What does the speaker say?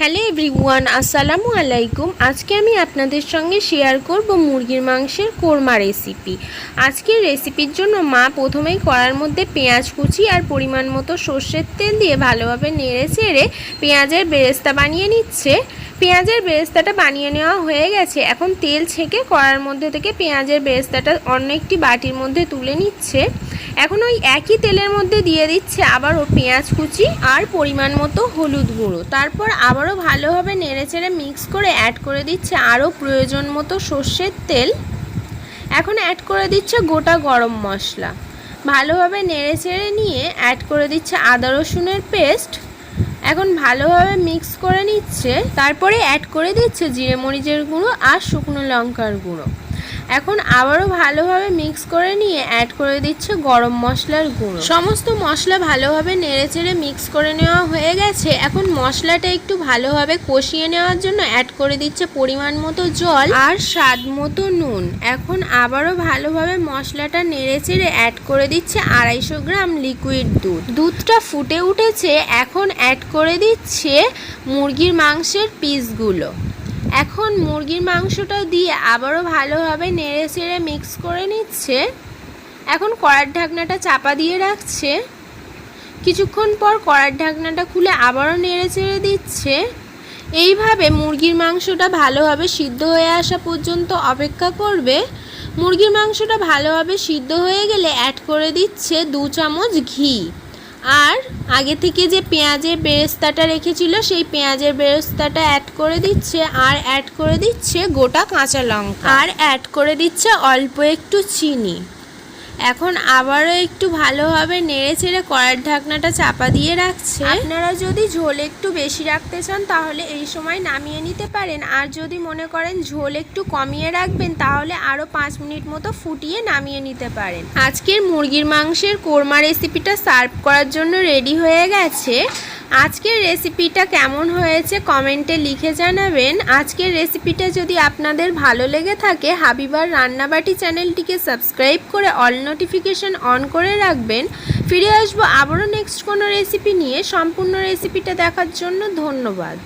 Hello everyone, আসসালামু আলাইকুম। আজকে আমি আপনাদের সঙ্গে শেয়ার করব মুরগির মাংসের কোরমা রেসিপি। আজকের রেসিপির জন্য মা প্রথমেই কড়ার মধ্যে পেঁয়াজ কুচি আর পরিমাণ মতো সর্ষের তেল দিয়ে ভালোভাবে নেড়ে চেড়ে পেঁয়াজের বেরেস্তা বানিয়ে নিচ্ছে। পেঁয়াজের বেরেস্তাটা বানিয়ে নেওয়া হয়ে গেছে। এখন তেল ছেঁকে কড়ার মধ্যে থেকে পেঁয়াজের বেরেস্তাটা অন্য একটি বাটির মধ্যে তুলে নিচ্ছে। এখন ওই একই তেলের মধ্যে দিয়ে দিচ্ছে আবারও পেঁয়াজ কুচি আর পরিমাণ মতো হলুদ গুঁড়ো। তারপর আবারও ভালোভাবে নেড়েচেড়ে মিক্স করে অ্যাড করে দিচ্ছে আরও প্রয়োজন মতো সর্ষের তেল। এখন অ্যাড করে দিচ্ছে গোটা গরম মশলা। ভালোভাবে নেড়েচেড়ে নিয়ে অ্যাড করে দিচ্ছে আদা রসুনের পেস্ট এখন ভালোভাবে মিক্স করে নিচ্ছে, তারপরে অ্যাড করে দিচ্ছে জিরে মরিচের গুঁড়ো আর শুকনো লঙ্কার গুঁড়ো। এখন আবারও ভালোভাবে মিক্স করে নিয়ে অ্যাড করে দিচ্ছে গরম মশলার গুঁড়ো। সমস্ত মশলা ভালোভাবে নেড়েচেড়ে মিক্স করে নেওয়া হয়ে গেছে। এখন মশলাটা একটু ভালোভাবে কষিয়ে নেওয়ার জন্য অ্যাড করে দিচ্ছে পরিমাণ মতো জল আর স্বাদ মতো নুন। এখন আবারও ভালোভাবে মশলাটা নেড়েচেড়ে অ্যাড করে দিচ্ছে আড়াইশো গ্রাম লিকুইড দুধ। দুধটা ফুটে উঠেছে। এখন অ্যাড করে দিচ্ছে মুরগির মাংসের পিসগুলো এখন মুরগির মাংসটা দিয়ে আবারও ভালোভাবে নেড়ে চেড়ে মিক্স করে নিচ্ছে। এখন কড়ার ঢাকনাটা চাপা দিয়ে রাখছে। কিছুক্ষণ পর কড়ার ঢাকনাটা খুলে আবারও নেড়ে চেড়ে দিচ্ছে। এইভাবে মুরগির মাংসটা ভালোভাবে সিদ্ধ হয়ে আসা পর্যন্ত অপেক্ষা করবে। মুরগির মাংসটা ভালোভাবে সিদ্ধ হয়ে গেলে অ্যাড করে দিচ্ছে দু চামচ ঘি। আর আগে থেকে যে পেঁয়াজের বেরেস্তাটা রেখেছিল, সেই পেঁয়াজের বেরেস্তাটা অ্যাড করে দিচ্ছে, আর অ্যাড করে দিচ্ছে গোটা কাঁচা লঙ্কা। আর অ্যাড করে দিচ্ছে অল্প একটু চিনি। এখন আবারও একটু ভালোভাবে নেড়ে চেড়ে কড়ার ঢাকনাটা চাপা দিয়ে রাখছে। আপনারা যদি ঝোল একটু বেশি রাখতে চান তাহলে এই সময় নামিয়ে নিতে পারেন। আর যদি মনে করেন ঝোল একটু কমিয়ে রাখবেন তাহলে আরও পাঁচ মিনিট মতো ফুটিয়ে নামিয়ে নিতে পারেন। আজকের মুরগির মাংসের কোরমা রেসিপিটা সার্ভ করার জন্য রেডি হয়ে গেছে। আজকের রেসিপিটা কেমন হয়েছে কমেন্টে লিখে জানাবেন। আজকের রেসিপিটা যদি আপনাদের ভালো লেগে থাকে, হাবিবার রান্নাবাটি চ্যানেলটিকে সাবস্ক্রাইব করে অল নোটিফিকেশান অন করে রাখবেন। ফিরে আসব আবারও নেক্সট কোনো রেসিপি নিয়ে। সম্পূর্ণ রেসিপিটা দেখার জন্য ধন্যবাদ।